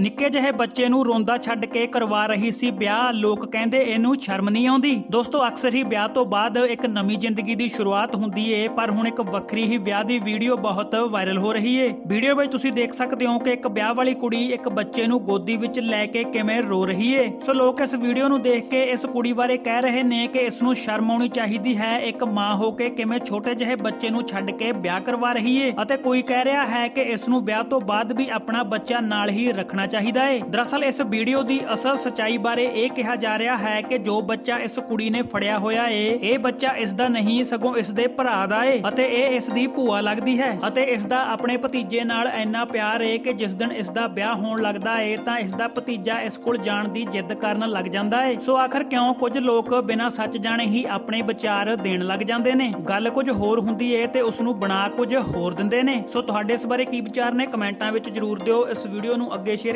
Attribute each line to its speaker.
Speaker 1: ਨਿੱਕੇ ਜਿਹੇ ਬੱਚੇ ਨੂੰ ਰੋਂਦਾ ਛੱਡ ਕੇ ਕਰਵਾ ਰਹੀ ਸੀ ਵਿਆਹ। ਲੋਕ ਕਹਿੰਦੇ ਇਹਨੂੰ ਸ਼ਰਮ ਨਹੀਂ ਆਉਂਦੀ। ਦੋਸਤੋ, ਅਕਸਰ ਹੀ ਵਿਆਹ ਤੋਂ ਬਾਅਦ ਇੱਕ ਨਵੀਂ ਜ਼ਿੰਦਗੀ ਦੀ ਸ਼ੁਰੂਆਤ ਹੁੰਦੀ ਏ, ਪਰ ਹੁਣ ਇੱਕ ਵੱਖਰੀ ਹੀ ਵਿਆਹ ਦੀ ਵੀਡੀਓ ਬਹੁਤ ਵਾਇਰਲ ਹੋ ਰਹੀ ਏ। ਵੀਡੀਓ ਵਿੱਚ ਤੁਸੀਂ ਦੇਖ ਸਕਦੇ ਹੋ ਕਿ ਇੱਕ ਵਿਆਹ ਵਾਲੀ ਕੁੜੀ ਇੱਕ ਬੱਚੇ ਨੂੰ ਗੋਦੀ ਵਿੱਚ ਲੈ ਕੇ ਕਿਵੇਂ ਰੋ ਰਹੀ ਏ। ਸੋ ਲੋਕ ਇਸ ਵੀਡੀਓ ਨੂੰ ਦੇਖ ਕੇ ਇਸ ਕੁੜੀ ਬਾਰੇ ਕਹਿ ਰਹੇ ਨੇ ਕਿ ਇਸ ਨੂੰ ਸ਼ਰਮ ਆਉਣੀ ਚਾਹੀਦੀ ਹੈ। ਇੱਕ ਮਾਂ ਹੋ ਕੇ ਕਿਵੇਂ ਛੋਟੇ ਜਿਹੇ ਬੱਚੇ ਨੂੰ ਛੱਡ ਕੇ ਵਿਆਹ ਕਰਵਾ ਰਹੀ ਏ। ਅਤੇ ਕੋਈ ਕਹਿ ਰਿਹਾ ਹੈ ਕਿ ਇਸ ਨੂੰ ਵਿਆਹ ਤੋਂ ਬਾਅਦ ਵੀ ਆਪਣਾ ਬੱਚਾ ਨਾਲ ਹੀ ਰੱਖਣਾ ਚਾਹੀਦਾ ਏ। ਦਰਅਸਲ ਇਸ ਵੀਡੀਓ ਦੀ ਅਸਲ ਸਚਾਈ ਬਾਰੇ ਇਹ ਕਿਹਾ ਜਾ ਰਿਹਾ ਹੈ ਕਿ ਜੋ ਬੱਚਾ ਇਸ ਕੁੜੀ ਨੇ ਫੜਿਆ ਹੋਇਆ ਏ, ਇਹ ਬੱਚਾ ਇਸ ਦਾ ਨਹੀਂ, ਸਗੋਂ ਇਸ ਦੇ ਭਰਾ ਦਾ ਏ ਅਤੇ ਇਹ ਇਸ ਦੀ ਭੂਆ ਲੱਗਦੀ ਹੈ ਅਤੇ ਇਸ ਦਾ ਆਪਣੇ ਭਤੀਜੇ ਨਾਲ ਇੰਨਾ ਪਿਆਰ ਏ ਕਿ ਜਿਸ ਦਿਨ ਇਸ ਦਾ ਵਿਆਹ ਹੋਣ ਲੱਗਦਾ ਏ, ਤਾਂ ਇਸ ਦਾ ਭਤੀਜਾ ਇਸ ਕੋਲ ਜਾਣ ਦੀ ਜਿੱਦ ਕਰਨ ਲੱਗ ਜਾਂਦਾ ਏ। ਸੋ ਆਖਰ ਕਿਉਂ ਕੁਝ ਲੋਕ ਬਿਨਾਂ ਸੱਚ ਜਾਣੇ ਹੀ ਆਪਣੇ ਵਿਚਾਰ ਦੇਣ ਲੱਗ ਜਾਂਦੇ ਨੇ? ਗੱਲ ਕੁਝ ਹੋਰ ਹੁੰਦੀ ਏ ਤੇ ਉਸ ਨੂੰ ਬਣਾ ਕੁਝ ਹੋਰ ਦਿੰਦੇ ਨੇ। ਸੋ ਤੁਹਾਡੇ ਇਸ ਬਾਰੇ ਕੀ ਵਿਚਾਰ ਨੇ? ਕਮੈਂਟਾਂ ਵਿੱਚ ਜਰੂਰ ਦਿਓ। ਇਸ ਵੀਡੀਓ ਨੂੰ ਅੱਗੇ ਸ਼ੇਅਰ